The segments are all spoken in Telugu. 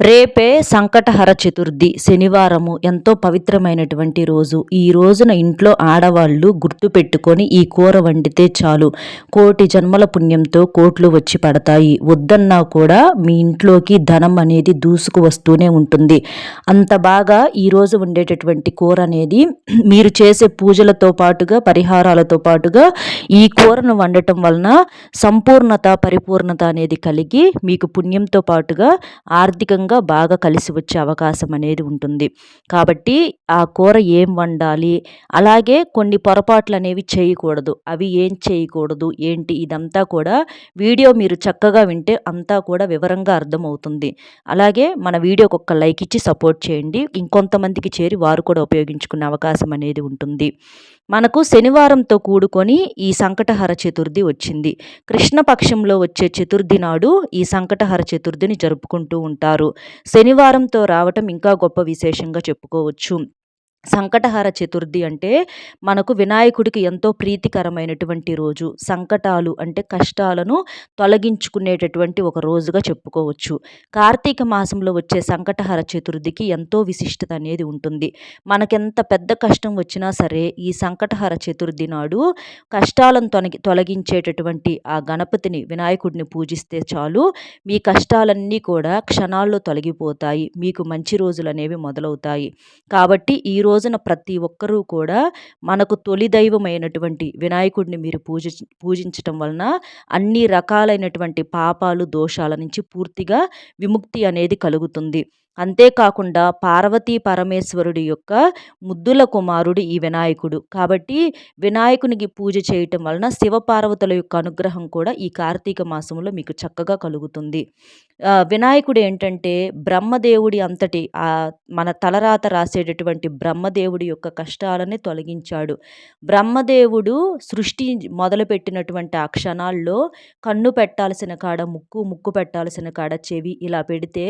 రేపే సంకటహర చతుర్థి శనివారము ఎంతో పవిత్రమైనటువంటి రోజు. ఈ రోజున ఇంట్లో ఆడవాళ్ళు గుర్తుపెట్టుకొని ఈ కూర వండితే చాలు. కోటి జన్మల పుణ్యంతో కోట్లు వచ్చి పడతాయి. వద్దన్నా కూడా మీ ఇంట్లోకి ధనం అనేది దూసుకు వస్తూనే ఉంటుంది. అంత బాగా ఈరోజు ఉండేటటువంటి కూర అనేది మీరు చేసే పూజలతో పాటుగా పరిహారాలతో పాటుగా ఈ కూరను వండటం వలన సంపూర్ణత పరిపూర్ణత అనేది కలిగి మీకు పుణ్యంతో పాటుగా ఆర్థికంగా విధంగా బాగా కలిసి వచ్చే అవకాశం అనేది ఉంటుంది. కాబట్టి ఆ కూర ఏం వండాలి? అలాగే కొన్ని పొరపాట్లు అనేవి చేయకూడదు. అవి ఏం చేయకూడదు? ఏంటి? ఇదంతా కూడా వీడియో మీరు చక్కగా వింటే అంతా కూడా వివరంగా అర్థమవుతుంది. అలాగే మన వీడియోకి ఒక లైక్ ఇచ్చి సపోర్ట్ చేయండి. ఇంకొంతమందికి చేరి వారు కూడా ఉపయోగించుకునే అవకాశం అనేది ఉంటుంది. మనకు శనివారంతో కూడుకొని ఈ సంకటహర చతుర్థి వచ్చింది. కృష్ణపక్షంలో వచ్చే చతుర్థి నాడు ఈ సంకటహర చతుర్థిని జరుపుకుంటూ ఉంటారు. శనివారంతో రావటం ఇంకా గొప్ప విశేషంగా చెప్పుకోవచ్చు. సంకటహర చతుర్థి అంటే మనకు వినాయకుడికి ఎంతో ప్రీతికరమైనటువంటి రోజు. సంకటాలు అంటే కష్టాలను తొలగించుకునేటటువంటి ఒక రోజుగా చెప్పుకోవచ్చు. కార్తీక మాసంలో వచ్చే సంకటహర చతుర్థికి ఎంతో విశిష్టత అనేది ఉంటుంది. మనకెంత పెద్ద కష్టం వచ్చినా సరే ఈ సంకటహర చతుర్థి నాడు కష్టాలను తొలగి తొలగించేటటువంటి ఆ గణపతిని వినాయకుడిని పూజిస్తే చాలు. మీ కష్టాలన్నీ కూడా క్షణాల్లో తొలగిపోతాయి. మీకు మంచి రోజులు అనేవి మొదలవుతాయి. కాబట్టి ఈ రోజున ప్రతి ఒక్కరూ కూడా మనకు తొలి దైవమైనటువంటి వినాయకుడిని మీరు పూజ పూజించటం వలన అన్ని రకాలైనటువంటి పాపాలు దోషాల నుంచి పూర్తిగా విముక్తి అనేది కలుగుతుంది. అంతేకాకుండా పార్వతీ పరమేశ్వరుడి యొక్క ముద్దుల కుమారుడు ఈ వినాయకుడు. కాబట్టి వినాయకునికి పూజ చేయటం వలన శివపార్వతుల యొక్క అనుగ్రహం కూడా ఈ కార్తీక మాసంలో మీకు చక్కగా కలుగుతుంది. వినాయకుడు ఏంటంటే బ్రహ్మదేవుడి అంతటి మన తలరాత రాసేటటువంటి బ్రహ్మదేవుడి యొక్క కష్టాలని తొలగించాడు. బ్రహ్మదేవుడు సృష్టి మొదలుపెట్టినటువంటి ఆ క్షణాల్లో కన్ను పెట్టాల్సిన కాడ ముక్కు ముక్కు పెట్టాల్సిన కాడ చెవి ఇలా పెడితే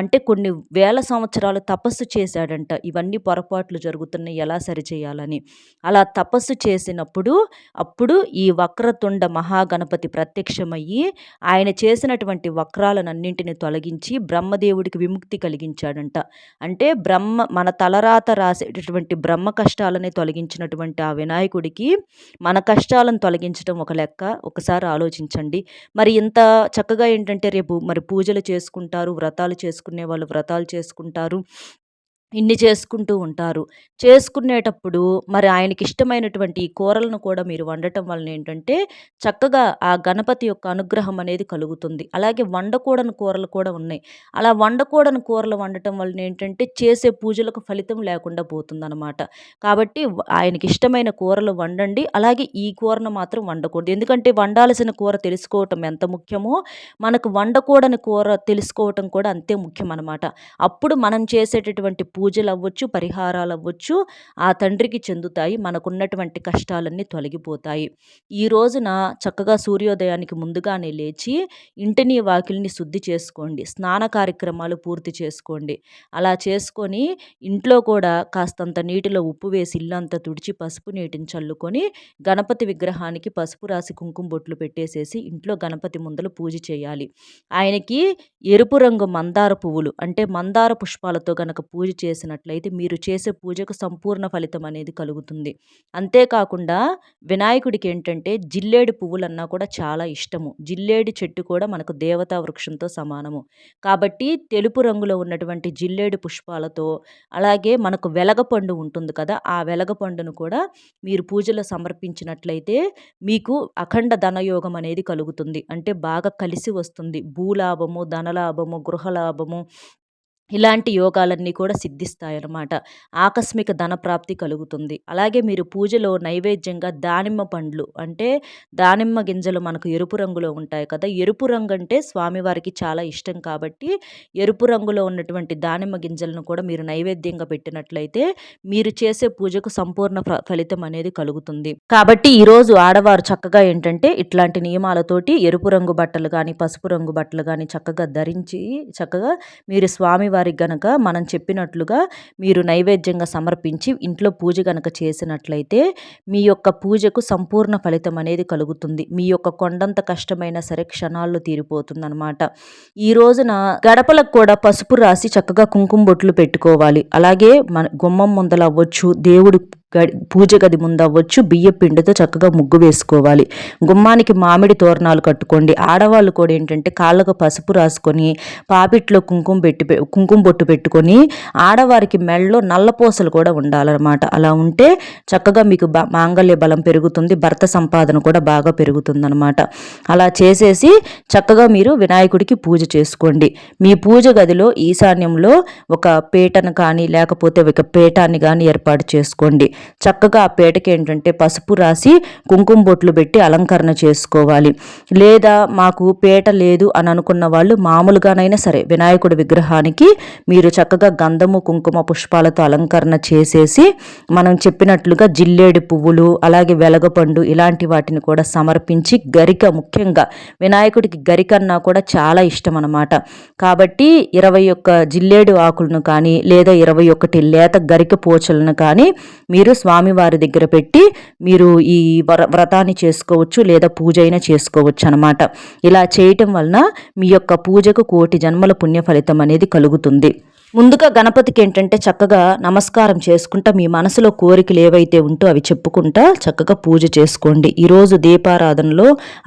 అంటే కొన్ని కొన్ని వేల సంవత్సరాలు తపస్సు చేశాడంట. ఇవన్నీ పొరపాట్లు జరుగుతున్నాయి ఎలా సరిచేయాలని. అలా తపస్సు చేసినప్పుడు అప్పుడు ఈ వక్రతుండ మహాగణపతి ప్రత్యక్షమయ్యి ఆయన చేసినటువంటి వక్రాలనన్నింటిని తొలగించి బ్రహ్మదేవుడికి విముక్తి కలిగించాడంట. అంటే బ్రహ్మ మన తలరాత రాసేటటువంటి బ్రహ్మ కష్టాలని తొలగించినటువంటి ఆ వినాయకుడికి మన కష్టాలను తొలగించడం ఒక లెక్క. ఒకసారి ఆలోచించండి. మరి ఇంత చక్కగా ఏంటంటే రేపు మరి పూజలు చేసుకుంటారు వ్రతాలు చేసుకునే వాళ్ళు వ్రతాలు చేసుకుంటారు. ఇన్ని చేసుకుంటూ ఉంటారు. చేసుకునేటప్పుడు మరి ఆయనకి ఇష్టమైనటువంటి కూరలను కూడా మీరు వండటం వలన ఏంటంటే చక్కగా ఆ గణపతి యొక్క అనుగ్రహం అనేది కలుగుతుంది. అలాగే వండకూడని కూరలు కూడా ఉన్నాయి. అలా వండకూడని కూరలు వండటం వలన ఏంటంటే చేసే పూజలకు ఫలితం లేకుండా పోతుందన్నమాట. కాబట్టి ఆయనకి ఇష్టమైన కూరలు వండండి. అలాగే ఈ కూరను మాత్రం వండకూడదు. ఎందుకంటే వండాల్సిన కూర తెలుసుకోవటం ఎంత ముఖ్యమో మనకు వండకూడని కూర తెలుసుకోవటం కూడా అంతే ముఖ్యం అనమాట అప్పుడు మనం చేసేటటువంటి పూజలు అవ్వచ్చు పరిహారాలు అవ్వచ్చు ఆ తండ్రికి చెందుతాయి మనకున్నటువంటి కష్టాలన్నీ తొలగిపోతాయి. ఈ రోజున చక్కగా సూర్యోదయానికి ముందుగానే లేచి ఇంటిని వాకిలిని శుద్ధి చేసుకోండి స్నాన కార్యక్రమాలు పూర్తి చేసుకోండి. అలా చేసుకొని ఇంట్లో కూడా కాస్తంత నీటిలో ఉప్పు వేసి ఇల్లంతా తుడిచి పసుపు నీటిని చల్లుకొని గణపతి విగ్రహానికి పసుపు రాసి కుంకుమ బొట్లు పెట్టేసేసి ఇంట్లో గణపతి ముందలు పూజ చేయాలి. ఆయనకి ఎరుపు రంగు మందార పువ్వులు అంటే మందార పుష్పాలతో గనక పూజ చేసి చేసినట్లయితే మీరు చేసే పూజకు సంపూర్ణ ఫలితం అనేది కలుగుతుంది. అంతేకాకుండా వినాయకుడికి ఏంటంటే జిల్లేడు పువ్వులన్నా కూడా చాలా ఇష్టము. జిల్లేడు చెట్టు కూడా మనకు దేవతా వృక్షంతో సమానము. కాబట్టి తెలుపు రంగులో ఉన్నటువంటి జిల్లేడు పుష్పాలతో అలాగే మనకు వెలగపండు ఉంటుంది కదా ఆ వెలగపండును కూడా మీరు పూజలో సమర్పించినట్లయితే మీకు అఖండ ధనయోగం అనేది కలుగుతుంది. అంటే బాగా కలిసి వస్తుంది. భూలాభము ధనలాభము గృహలాభము ఇలాంటి యోగాలన్నీ కూడా సిద్ధిస్తాయన్నమాట. ఆకస్మిక ధనప్రాప్తి కలుగుతుంది. అలాగే మీరు పూజలో నైవేద్యంగా దానిమ్మ పండ్లు అంటే దానిమ్మ గింజలు మనకు ఎరుపు రంగులో ఉంటాయి కదా. ఎరుపు రంగు అంటే స్వామివారికి చాలా ఇష్టం కాబట్టి ఎరుపు రంగులో ఉన్నటువంటి దానిమ్మ గింజలను కూడా మీరు నైవేద్యంగా పెట్టినట్లయితే మీరు చేసే పూజకు సంపూర్ణ ఫలితం అనేది కలుగుతుంది. కాబట్టి ఈరోజు ఆడవారు చక్కగా ఏంటంటే ఇట్లాంటి నియమాలతోటి ఎరుపు రంగు బట్టలు కానీ పసుపు రంగు బట్టలు కానీ చక్కగా ధరించి చక్కగా మీరు స్వామివారి స్వామివారికి గనక మనం చెప్పినట్లుగా మీరు నైవేద్యంగా సమర్పించి ఇంట్లో పూజ గనక చేసినట్లయితే మీ యొక్క పూజకు సంపూర్ణ ఫలితం అనేది కలుగుతుంది. మీ యొక్క కొండంత కష్టమైన సరే క్షణాల్లో తీరిపోతుందనమాట ఈ రోజున గడపలకు కూడా పసుపు రాసి చక్కగా కుంకుమ బొట్లు పెట్టుకోవాలి. అలాగే మన గుమ్మం ముందల అవ్వచ్చు దేవుడు పూజ గది ముందు అవ్వచ్చు బియ్య పిండితో చక్కగా ముగ్గు వేసుకోవాలి. గుమ్మానికి మామిడి తోరణాలు కట్టుకోండి. ఆడవాళ్ళు కూడా ఏంటంటే కాళ్ళకు పసుపు రాసుకొని పాపిట్లో కుంకుమ పెట్టి కుంకుమ బొట్టు పెట్టుకొని ఆడవారికి మెళ్ళలో నల్లపూసలు కూడా ఉండాలన్నమాట. అలా ఉంటే చక్కగా మీకు మాంగళ్య బలం పెరుగుతుంది. భర్త సంపాదన కూడా బాగా పెరుగుతుందన్నమాట. అలా చేసేసి చక్కగా మీరు వినాయకుడికి పూజ చేసుకోండి. మీ పూజ గదిలో ఈశాన్యంలో ఒక పీటను కానీ లేకపోతే ఒక పీఠాన్ని కానీ ఏర్పాటు చేసుకోండి. చక్కగా ఆ పేటకి ఏంటంటే పసుపు రాసి కుంకుమ బొట్లు పెట్టి అలంకరణ చేసుకోవాలి. లేదా మాకు పేట లేదు అని అనుకున్న వాళ్ళు మామూలుగానైనా సరే వినాయకుడి విగ్రహానికి మీరు చక్కగా గంధము కుంకుమ పుష్పాలతో అలంకరణ చేసేసి మనం చెప్పినట్లుగా జిల్లేడు పువ్వులు అలాగే వెలగపండు ఇలాంటి వాటిని కూడా సమర్పించి గరిక ముఖ్యంగా వినాయకుడికి గరికన్నా కూడా చాలా ఇష్టం అనమాట కాబట్టి ఇరవై ఒక్క జిల్లేడు ఆకులను కానీ లేదా ఇరవై ఒకటి లేత గరిక పోచలను కానీ మీరు మీరు స్వామివారి దగ్గర పెట్టి మీరు ఈ వ్రతాన్ని చేసుకోవచ్చు లేదా పూజ అయినా చేసుకోవచ్చు అనమాట ఇలా చేయటం వలన మీ యొక్క పూజకు కోటి జన్మల పుణ్య ఫలితం అనేది కలుగుతుంది. ముందుగా గణపతికి ఏంటంటే చక్కగా నమస్కారం చేసుకుంటా మీ మనసులో కోరికలు ఏవైతే ఉంటో అవి చెప్పుకుంటా చక్కగా పూజ చేసుకోండి. ఈరోజు దీపారాధనలో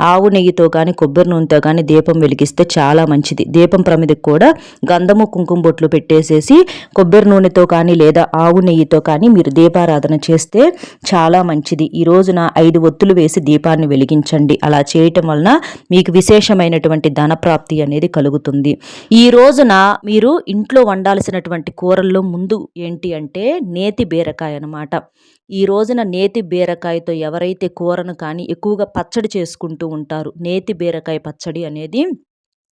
ఆవు నెయ్యితో కానీ కొబ్బరి నూనెతో కానీ దీపం వెలిగిస్తే చాలా మంచిది. దీపం ప్రమిదికి కూడా గంధము కుంకుమ బొట్లు పెట్టేసేసి కొబ్బరి నూనెతో కానీ లేదా ఆవు నెయ్యితో కానీ మీరు దీపారాధన చేస్తే చాలా మంచిది. ఈ రోజున ఐదు ఒత్తులు వేసి దీపాన్ని వెలిగించండి. అలా చేయటం వలన మీకు విశేషమైనటువంటి ధనప్రాప్తి అనేది కలుగుతుంది. ఈ రోజున మీరు ఇంట్లో వండాలి వండాల్సినటువంటి కూరల్లో ముందు ఏంటి అంటే నేతి బీరకాయ అనమాట ఈ రోజున నేతి బీరకాయతో ఎవరైతే కూరను కానీ ఎక్కువగా పచ్చడి చేసుకుంటూ ఉంటారు నేతి బీరకాయ పచ్చడి అనేది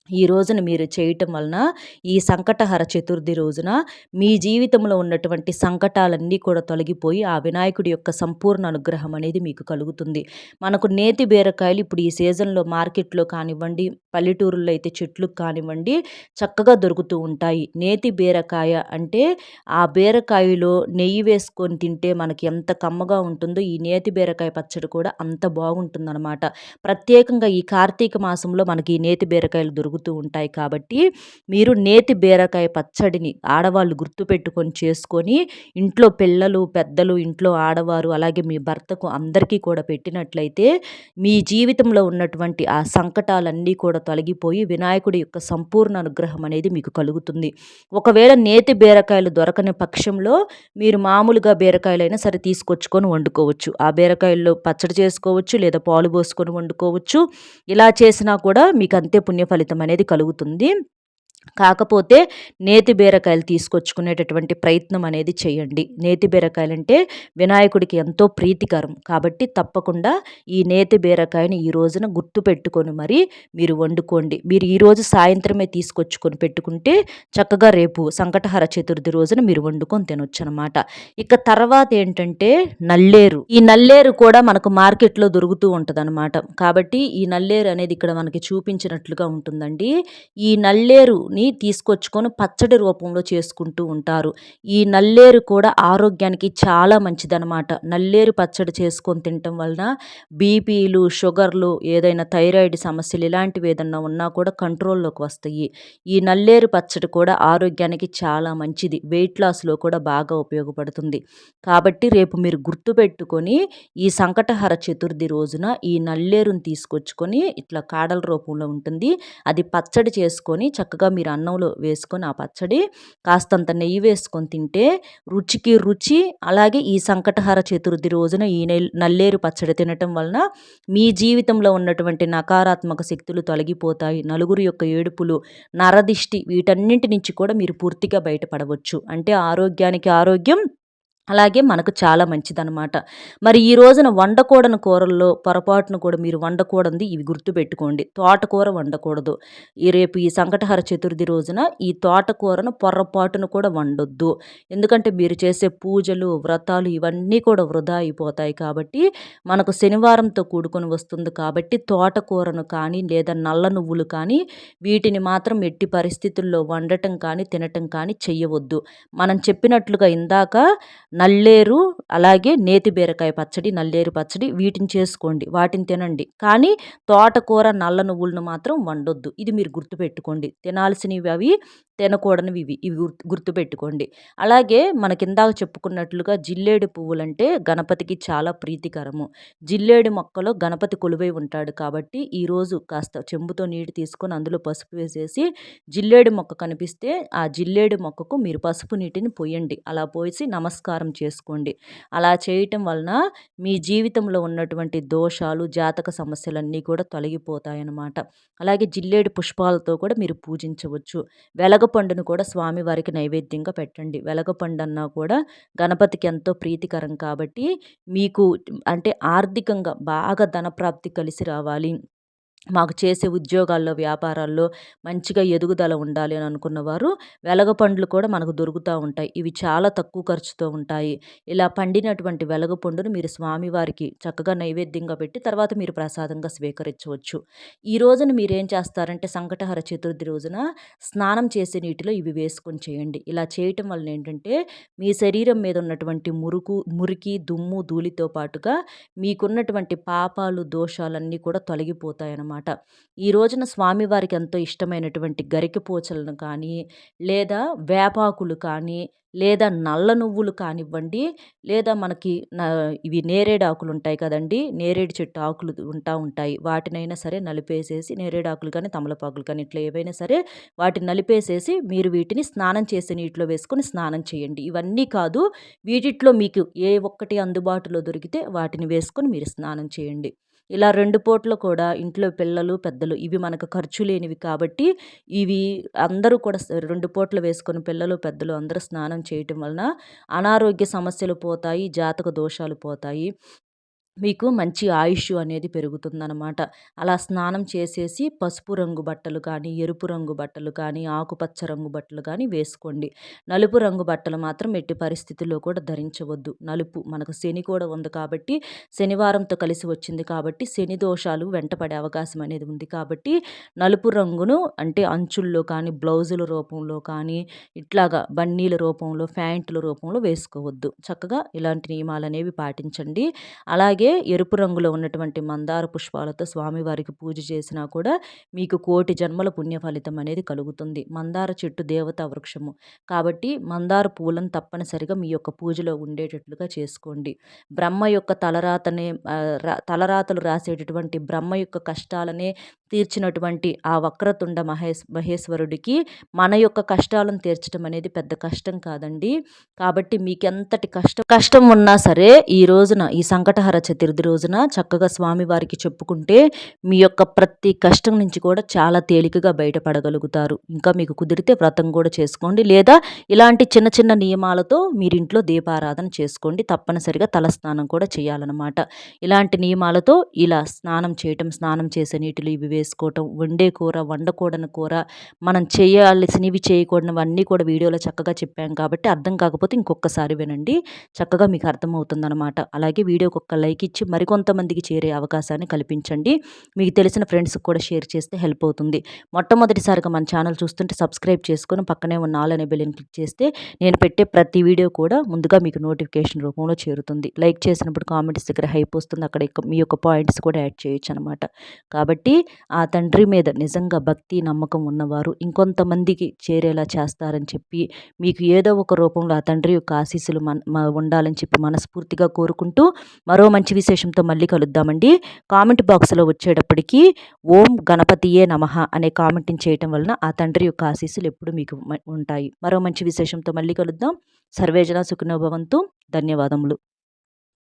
ఈ రోజున మీరు చేయటం వలన ఈ సంకటహర చతుర్థి రోజున మీ జీవితంలో ఉన్నటువంటి సంకటాలన్నీ కూడా తొలగిపోయి ఆ వినాయకుడి యొక్క సంపూర్ణ అనుగ్రహం అనేది మీకు కలుగుతుంది. మనకు నేతి బీరకాయలు ఇప్పుడు ఈ సీజన్లో మార్కెట్లో కానివ్వండి పల్లెటూరుల్లో అయితే చెట్లు కానివ్వండి చక్కగా దొరుకుతూ ఉంటాయి. నేతి బీరకాయ అంటే ఆ బీరకాయలో నెయ్యి వేసుకొని తింటే మనకి ఎంత కమ్మగా ఉంటుందో ఈ నేతి బీరకాయ పచ్చడి కూడా అంత బాగుంటుందన్నమాట. ప్రత్యేకంగా ఈ కార్తీక మాసంలో మనకి ఈ నేతి బీరకాయలు దొరుకుతాయి. జరుగుతూ ఉంటాయి కాబట్టి మీరు నేతి బీరకాయ పచ్చడిని ఆడవాళ్ళు గుర్తుపెట్టుకొని చేసుకొని ఇంట్లో పిల్లలు పెద్దలు ఇంట్లో ఆడవారు అలాగే మీ భర్తకు అందరికీ కూడా పెట్టినట్లయితే మీ జీవితంలో ఉన్నటువంటి ఆ సంకటాలన్నీ కూడా తొలగిపోయి వినాయకుడి యొక్క సంపూర్ణ అనుగ్రహం అనేది మీకు కలుగుతుంది. ఒకవేళ నేతి బీరకాయలు దొరకని పక్షంలో మీరు మామూలుగా బీరకాయలైనా సరే తీసుకొచ్చుకొని వండుకోవచ్చు. ఆ బీరకాయల్లో పచ్చడి చేసుకోవచ్చు లేదా పాలు పోసుకొని వండుకోవచ్చు. ఇలా చేసినా కూడా మీకు అంతే పుణ్య ఫలితం అనేది కలుగుతుంది. కాకపోతే నేతి బీరకాయలు తీసుకొచ్చుకునేటటువంటి ప్రయత్నం అనేది చేయండి. నేతి బీరకాయలు అంటే వినాయకుడికి ఎంతో ప్రీతికరం. కాబట్టి తప్పకుండా ఈ నేతి బీరకాయని ఈ రోజున గుర్తు పెట్టుకొని మరి మీరు వండుకోండి. మీరు ఈరోజు సాయంత్రమే తీసుకొచ్చుకొని పెట్టుకుంటే చక్కగా రేపు సంకటహర చతుర్థి రోజున మీరు వండుకొని తినొచ్చు అనమాట ఇక తర్వాత ఏంటంటే నల్లేరు. ఈ నల్లేరు కూడా మనకు మార్కెట్లో దొరుకుతూ ఉంటుంది కాబట్టి ఈ నల్లేరు అనేది ఇక్కడ మనకి చూపించినట్లుగా ఉంటుందండి. ఈ నల్లేరు నల్లేరుని తీసుకొచ్చుకొని పచ్చడి రూపంలో చేసుకుంటూ ఉంటారు. ఈ నల్లేరు కూడా ఆరోగ్యానికి చాలా మంచిదనమాట నల్లేరు పచ్చడి చేసుకొని తినటం వలన బీపీలు షుగర్లు ఏదైనా థైరాయిడ్ సమస్యలు ఇలాంటివి ఏదన్నా ఉన్నా కూడా కంట్రోల్లోకి వస్తాయి. ఈ నల్లేరు పచ్చడి కూడా ఆరోగ్యానికి చాలా మంచిది. వెయిట్ లాస్లో కూడా బాగా ఉపయోగపడుతుంది. కాబట్టి రేపు మీరు గుర్తుపెట్టుకొని ఈ సంకటహర చతుర్థి రోజున ఈ నల్లేరుని తీసుకొచ్చుకొని ఇట్లా కాడల రూపంలో ఉంటుంది. అది పచ్చడి చేసుకొని చక్కగా మీరు మీరు అన్నంలో వేసుకొని ఆ పచ్చడి కాస్తంత నెయ్యి వేసుకొని తింటే రుచికి రుచి అలాగే ఈ సంకటహార చతుర్థి రోజున ఈ నల్లేరు పచ్చడి తినటం వలన మీ జీవితంలో ఉన్నటువంటి నకారాత్మక శక్తులు తొలగిపోతాయి. నలుగురు యొక్క ఏడుపులు నరదిష్టి వీటన్నింటి నుంచి కూడా మీరు పూర్తిగా బయటపడవచ్చు. అంటే ఆరోగ్యానికి ఆరోగ్యం అలాగే మనకు చాలా మంచిదనమాట మరి ఈ రోజున వండకూడని కూరల్లో పొరపాటును కూడా మీరు వండకూడదు ఇవి గుర్తుపెట్టుకోండి. తోటకూర వండకూడదు. ఈ రేపు ఈ సంకటహర చతుర్థి రోజున ఈ తోటకూరను పొరపాటును కూడా వండొద్దు. ఎందుకంటే మీరు చేసే పూజలు వ్రతాలు ఇవన్నీ కూడా వృధా అయిపోతాయి కాబట్టి మనకు శనివారంతో కూడుకొని వస్తుంది కాబట్టి తోటకూరను కానీ లేదా నల్ల నువ్వులు కానీ వీటిని మాత్రం ఎట్టి పరిస్థితుల్లో వండటం కానీ తినటం కానీ చెయ్యవద్దు. మనం చెప్పినట్లుగా ఇందాక నల్లేరు అలాగే నేతి బీరకాయ పచ్చడి నల్లేరు పచ్చడి వీటిని చేసుకోండి వాటిని తినండి. కానీ తోటకూర నల్ల నువ్వులను మాత్రం వండొద్దు. ఇది మీరు గుర్తుపెట్టుకోండి. తినాల్సినవి అవి తినకూడనివి ఇవి ఇవి గుర్తు గుర్తుపెట్టుకోండి. అలాగే మనకి ఇందాక చెప్పుకున్నట్లుగా జిల్లేడు పువ్వులంటే గణపతికి చాలా ప్రీతికరము. జిల్లేడు మొక్కలో గణపతి కొలువై ఉంటాడు కాబట్టి ఈరోజు కాస్త చెంబుతో నీటి తీసుకొని అందులో పసుపు వేసేసి జిల్లేడు మొక్క కనిపిస్తే ఆ జిల్లేడు మొక్కకు మీరు పసుపు నీటిని పోయండి. అలా పోసి నమస్కారం చేసుకోండి. అలా చేయటం వలన మీ జీవితంలో ఉన్నటువంటి దోషాలు జాతక సమస్యలన్నీ కూడా తొలగిపోతాయన్నమాట. అలాగే జిల్లేడు పుష్పాలతో కూడా మీరు పూజించవచ్చు. వెలగ వెలగపండును కూడా స్వామివారికి నైవేద్యంగా పెట్టండి. వెలగపండు అన్నా కూడా గణపతికి ఎంతో ప్రీతికరం కాబట్టి మీకు అంటే ఆర్థికంగా బాగా ధనప్రాప్తి కలిసి రావాలి. మాకు చేసే ఉద్యోగాల్లో వ్యాపారాల్లో మంచిగా ఎదుగుదల ఉండాలి అని అనుకున్నవారు వెలగ పండ్లు కూడా మనకు దొరుకుతూ ఉంటాయి. ఇవి చాలా తక్కువ ఖర్చుతో ఉంటాయి. ఇలా పండినటువంటి వెలగ పండును మీరు స్వామివారికి చక్కగా నైవేద్యంగా పెట్టి తర్వాత మీరు ప్రసాదంగా స్వీకరించవచ్చు. ఈ రోజున మీరు ఏం చేస్తారంటే సంకటహర చతుర్థి రోజున స్నానం చేసే నీటిలో ఇవి వేసుకొని చేయండి. ఇలా చేయటం వలన ఏంటంటే మీ శరీరం మీద ఉన్నటువంటి మురుకు మురికి దుమ్ము ధూళితో పాటుగా మీకున్నటువంటి పాపాలు దోషాలన్నీ కూడా తొలగిపోతాయన్నమాట. అనమాట ఈ రోజున స్వామివారికి ఎంతో ఇష్టమైనటువంటి గరికి పూచలను కానీ లేదా వేపాకులు కానీ లేదా నల్ల నువ్వులు కానివ్వండి లేదా మనకి ఇవి నేరేడు ఆకులు ఉంటాయి కదండి నేరేడు చెట్టు ఆకులు ఉంటా ఉంటాయి. వాటినైనా సరే నలిపేసేసి నేరేడు ఆకులు కానీ తమలపాకులు కానీ ఇట్లా ఏవైనా సరే వాటిని నలిపేసేసి మీరు వీటిని స్నానం చేసే నీటిలో వేసుకొని స్నానం చేయండి. ఇవన్నీ కాదు వీటిట్లో మీకు ఏ ఒక్కటి అందుబాటులో దొరికితే వాటిని వేసుకొని మీరు స్నానం చేయండి. ఇలా రెండు పూటలు కూడా ఇంట్లో పిల్లలు పెద్దలు ఇవి మనకు ఖర్చు లేనివి కాబట్టి ఇవి అందరూ కూడా రెండు పూటలు వేసుకొని పిల్లలు పెద్దలు అందరూ స్నానం చేయటం వలన అనారోగ్య సమస్యలు పోతాయి జాతక దోషాలు పోతాయి. మీకు మంచి ఆయుష్ అనేది పెరుగుతుందనమాట అలా స్నానం చేసేసి పసుపు రంగు బట్టలు కానీ ఎరుపు రంగు బట్టలు కానీ ఆకుపచ్చ రంగు బట్టలు కానీ వేసుకోండి. నలుపు రంగు బట్టలు మాత్రం ఎట్టి పరిస్థితుల్లో కూడా ధరించవద్దు. నలుపు మనకు శని కూడా ఉంది కాబట్టి శనివారంతో కలిసి వచ్చింది కాబట్టి శని దోషాలు వెంటపడే అవకాశం అనేది ఉంది కాబట్టి నలుపు రంగును అంటే అంచుల్లో కానీ బ్లౌజుల రూపంలో కానీ ఇట్లాగా బన్నీల రూపంలో ప్యాంట్ల రూపంలో వేసుకోవద్దు. చక్కగా ఇలాంటి నియమాలు అనేవి పాటించండి. అలాగే ఎరుపు రంగులో ఉన్నటువంటి మందార పుష్పాలతో స్వామివారికి పూజ చేసినా కూడా మీకు కోటి జన్మల పుణ్య ఫలితం అనేది కలుగుతుంది. మందార చెట్టు దేవతా వృక్షము. కాబట్టి మందార పూలను తప్పనిసరిగా మీ యొక్క పూజలో ఉండేటట్లుగా చేసుకోండి. బ్రహ్మ యొక్క తలరాతనే తలరాతలు రాసేటటువంటి బ్రహ్మ యొక్క కష్టాలనే తీర్చినటువంటి ఆ వక్రతుండ మహేశ్ మహేశ్వరుడికి మన యొక్క కష్టాలను తీర్చడం అనేది పెద్ద కష్టం కాదండి. కాబట్టి మీకు ఎంతటి కష్టం కష్టం ఉన్నా సరే ఈ రోజున ఈ సంకటహర చతుర్థి రోజున చక్కగా స్వామివారికి చెప్పుకుంటే మీ యొక్క ప్రతి కష్టం నుంచి కూడా చాలా తేలికగా బయటపడగలుగుతారు. ఇంకా మీకు కుదిరితే వ్రతం కూడా చేసుకోండి. లేదా ఇలాంటి చిన్న చిన్న నియమాలతో మీరింట్లో దీపారాధన చేసుకోండి. తప్పనిసరిగా తలస్నానం కూడా చేయాలన్నమాట. ఇలాంటి నియమాలతో ఇలా స్నానం చేయటం స్నానం చేసే నీటిలో ఇవి వేసుకోవటం వండే కూర వండకూడని కూర మనం చేయాల్సినవి చేయకూడనివన్నీ కూడా వీడియోలో చక్కగా చెప్పాం కాబట్టి అర్థం కాకపోతే ఇంకొకసారి వినండి. చక్కగా మీకు అర్థమవుతుందనమాట అలాగే వీడియోకి ఒక్క లైక్ ఇచ్చి మరికొంతమందికి చేరే అవకాశాన్ని కల్పించండి. మీకు తెలిసిన ఫ్రెండ్స్కి కూడా షేర్ చేస్తే హెల్ప్ అవుతుంది. మొట్టమొదటిసారిగా మన ఛానల్ చూస్తుంటే సబ్స్క్రైబ్ చేసుకొని పక్కనే ఉన్న ఆల్ అనే బెల్ని క్లిక్ చేస్తే నేను పెట్టే ప్రతి వీడియో కూడా ముందుగా మీకు నోటిఫికేషన్ రూపంలో చేరుతుంది. లైక్ చేసినప్పుడు కామెంట్స్ దగ్గర హైప్ వస్తుంది. అక్కడ మీ యొక్క పాయింట్స్ కూడా యాడ్ చేయొచ్చు అనమాట కాబట్టి ఆ తండ్రి మీద నిజంగా భక్తి నమ్మకం ఉన్నవారు ఇంకొంతమందికి చేరేలా చేస్తారని చెప్పి మీకు ఏదో ఒక రూపంలో ఆ తండ్రి యొక్క ఆశీస్సులు మన ఉండాలని చెప్పి మనస్ఫూర్తిగా కోరుకుంటూ మరో మంచి విశేషంతో మళ్ళీ కలుద్దామండి. కామెంట్ బాక్స్లో వచ్చేటప్పటికి ఓం గణపతియే నమః అనే కామెంట్ని చేయటం వలన ఆ తండ్రి యొక్క ఆశీస్సులు ఎప్పుడు మీకు ఉంటాయి. మరో మంచి విశేషంతో మళ్ళీ కలుద్దాం. సర్వేజన సుఖనోభవంతో ధన్యవాదములు.